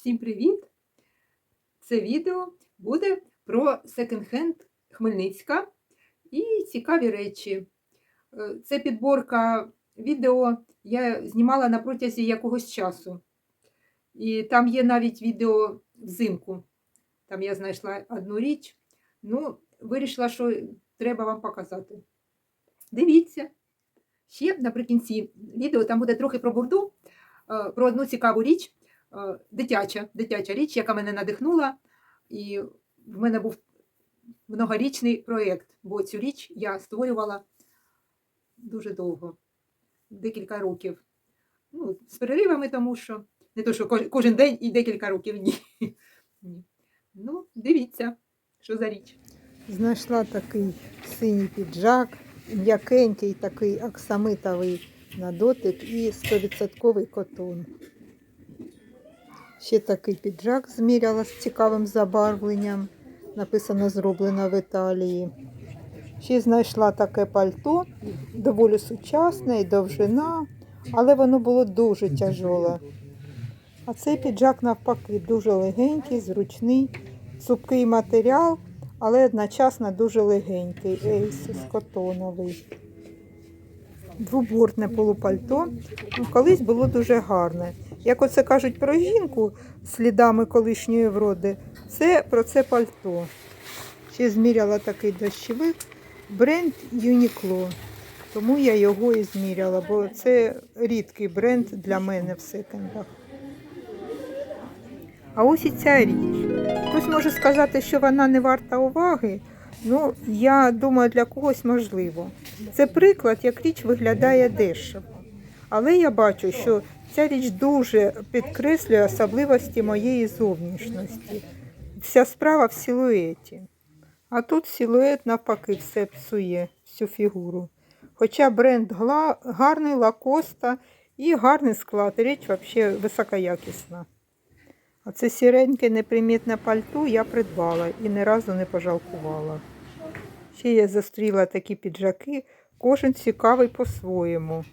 Всім привіт! Це відео буде про секонд-хенд Хмельницька і цікаві речі. Е, Це підборка відео я знімала на протязі якогось часу. І там є навіть відео взимку. Там я знайшла одну річ. Ну, вирішила, що треба вам показати. Дивіться. Ще наприкінці відео там буде трохи про бурду, е, про одну цікаву річ, дитяча, дитяча річ, яка мене надихнула. І в мене був многорічний проєкт, бо цю річ я створювала дуже довго, декілька років. Ну, з переривами, тому що не то, що кожен день і декілька років ні. Ні. Ну, дивіться, що за річ. Знайшла такий синій піджак, м'якенький, такий оксамитовий на дотик і 100% котон. Ще такий піджак зміряла з цікавим забарвленням. Написано зроблено в Італії. Ще знайшла таке пальто, доволі сучасне і довжина, але воно було дуже тяжоле. А цей піджак навпаки дуже легенький, зручний, цупкий матеріал, але одночасно дуже легенький, ейсис котоновий. Двобортне полупальто ну, колись було дуже гарне. Як оце кажуть про жінку слідами колишньої вроди, це про це пальто. Ще зміряла такий дощовик бренд Uniqlo. Тому я його і зміряла, бо це рідкий бренд для мене в секондах. А ось і ця річ. Хтось може сказати, що вона не варта уваги. Ну, я думаю, для когось можливо. Це приклад, як річ виглядає дешево. Але я бачу, що ця річ дуже підкреслює особливості моєї зовнішності. Вся справа в силуеті. А тут силует навпаки все псує, всю фігуру. Хоча бренд гарний, лакоста і гарний склад. Річ взагалі високоякісна. А це сіреньке непримітне пальто я придбала і ні разу не пожалкувала. Ще я зустріла такі піджаки, кожен цікавий по-своєму.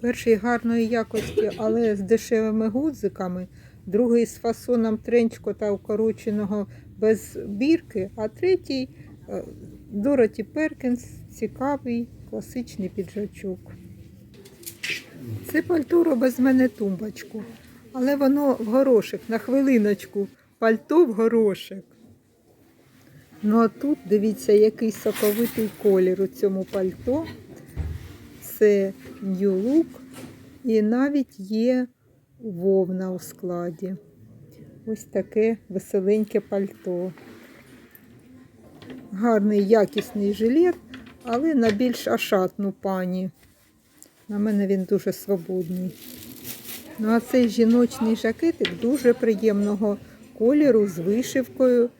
Перший гарної якості, але з дешевими гудзиками, другий з фасоном тренчкота укороченого без бірки, а третій е, Дороті Перкінс, цікавий класичний піджачок. Це пальто робить з мене тумбочку. Але воно в горошек, на хвилиночку, пальто в горошек. Ну а тут дивіться, який соковитий колір у цьому пальто. Це New Look і навіть є вовна у складі. Ось таке веселеньке пальто. Гарний якісний жилет, але на більш ашатну пані. На мене він дуже свободний. Ну, а цей жіночний жакетик дуже приємного кольору з вишивкою,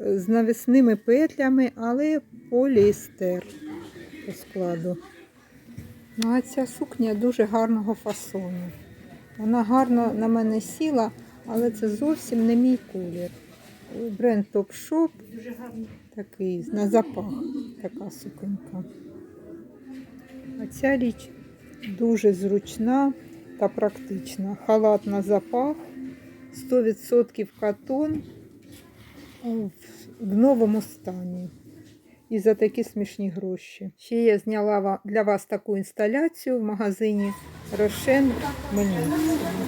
з навісними петлями, але поліестер по складу. Ну, а ця сукня дуже гарного фасону. Вона гарно на мене сіла, але це зовсім не мій колір. Бренд Top Shop такий на запах така суконька. А ця річ дуже зручна та практична. Халат на запах, 100% катон в- в новому стані. І за такі смішні гроші. Ще я зняла для вас таку інсталяцію в магазині Рошен Хмельницькому.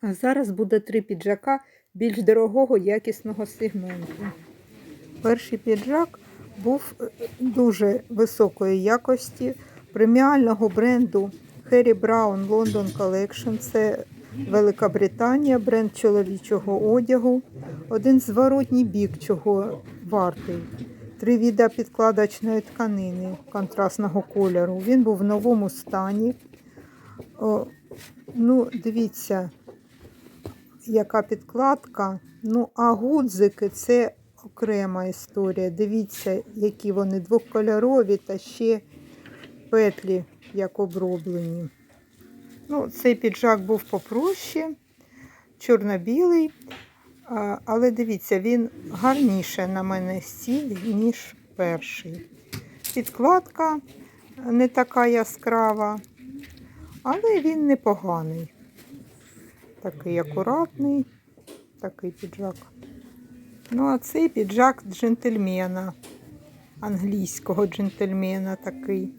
А зараз буде три піджака більш дорогого якісного сегменту. Перший піджак був е, дуже високої якості преміального бренду Harry Brown London Collection. Це Велика Британія, бренд чоловічого одягу. Один зворотній бік, чого вартий. Три віда підкладочної тканини контрастного кольору. Він був в новому стані. О, ну, дивіться, яка підкладка. Ну, а гудзики це окрема історія. Дивіться, які вони двокольорові та ще петлі як оброблені. Ну, цей піджак був попроще, чорно-білий. Але дивіться, він гарніше на мене сів, ніж перший. Підкладка не така яскрава, але він непоганий. Такий акуратний, такий піджак. Ну, а цей піджак джентльмена, англійського джентльмена такий.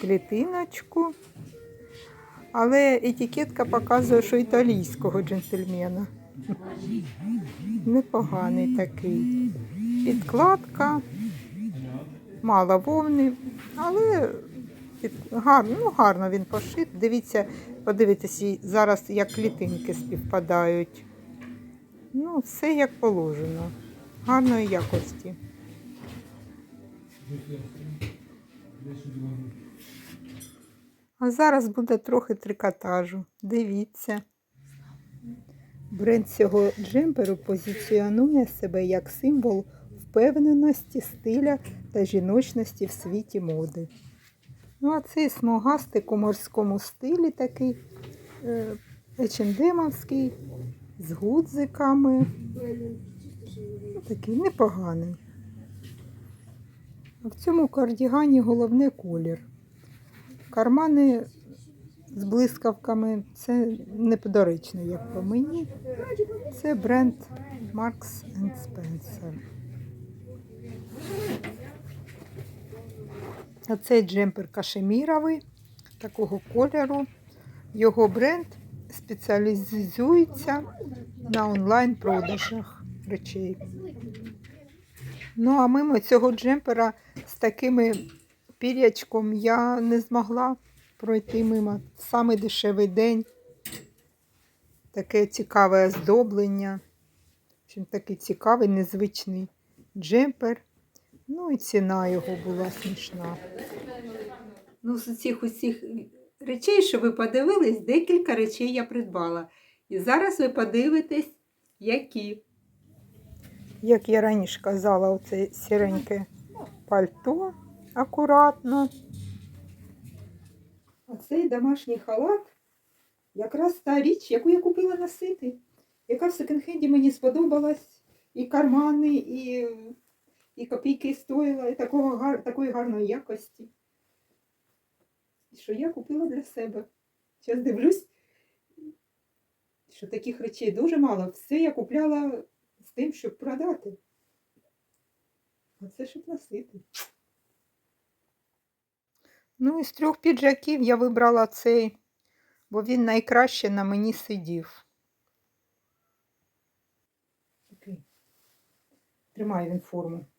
Клітиночку. Але етикетка показує, що італійського джентльмена. Непоганий такий. Підкладка, мало вовни, але під... гарно, ну, гарно він пошит. Дивіться, подивіться, зараз як клітинки співпадають. Ну, все як положено. Гарної якості. А зараз буде трохи трикотажу. Дивіться. Бренд цього джемперу позиціонує себе як символ впевненості, стиля та жіночності в світі моди. Ну, а цей смугастик у морському стилі такий ечендемовський, з гудзиками. Такий непоганий. В цьому кардігані головне колір. Кармани з блискавками це неподоречно, як по мені. Це бренд Marks Spencer. А цей джемпер кашеміровий, такого кольору. Його бренд спеціалізується на онлайн-продажах речей. Ну, а мимо цього джемпера з такими пірячком я не змогла пройти мимо. Самий дешевий день. Таке цікаве оздоблення. Чим такий цікавий, незвичний джемпер. Ну і ціна його була смішна. Ну, з цих усіх речей, що ви подивились, декілька речей я придбала. І зараз ви подивитесь, які. Як я раніше казала, оце сіреньке пальто акуратно. А цей домашній халат якраз та річ, яку я купила носити, яка в секонд-хенді мені сподобалась. І кармани, і, і копійки стоїла, і такого, такої гарної якості. Що я купила для себе. Зараз дивлюсь, що таких речей дуже мало. Все я купляла з тим, щоб продати. А це щоб носити. Ну, із трьох піджаків я вибрала цей, бо він найкраще на мені сидів. Такий. Тримає він форму.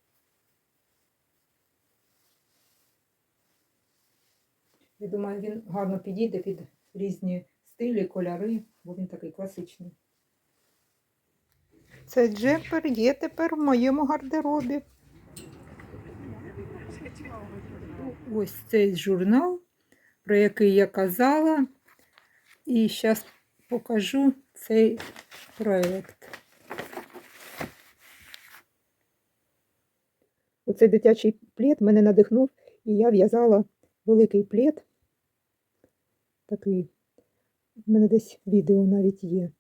Я думаю, він гарно підійде під різні стилі, кольори, бо він такий класичний. Цей джемпер є тепер в моєму гардеробі. Ось цей журнал, про який я казала. І зараз покажу цей проєкт. Оцей дитячий плед мене надихнув, і я в'язала великий плед. Такий. У мене десь відео навіть є.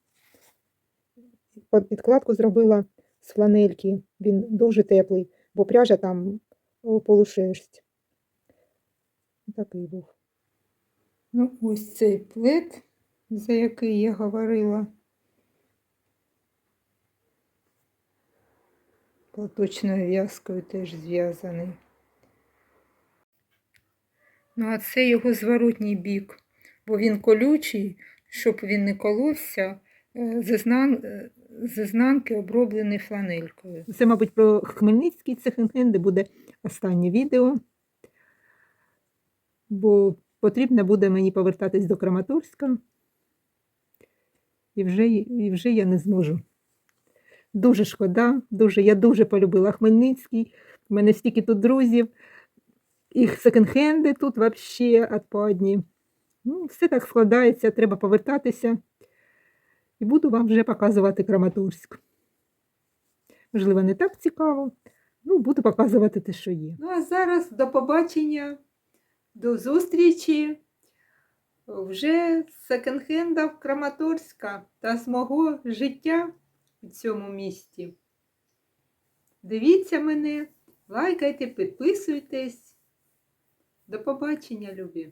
Підкладку зробила з фланельки. Він дуже теплий, бо пряжа там полушерсть. Такий був. Ну, ось цей плед, за який я говорила. Платочною в'язкою теж зв'язаний. Ну, а це його зворотній бік, бо він колючий, щоб він не коловся, е, з ізнан- е, оброблений фланелькою. Це, мабуть, про Хмельницький секонд-хенди буде останнє відео, бо потрібно буде мені повертатись до Краматорська, і вже, і вже я не зможу. Дуже шкода, дуже, я дуже полюбила Хмельницький. У мене стільки тут друзів. І секонд-хенди тут взагалі відпадні. Ну, все так складається, треба повертатися. І буду вам вже показувати Краматорськ. Можливо, не так цікаво. Ну, буду показувати те, що є. Ну, а зараз до побачення, до зустрічі вже з секонд-хенда в Краматорська та з мого життя у цьому місті. Дивіться мене, лайкайте, підписуйтесь. До побачення, любі!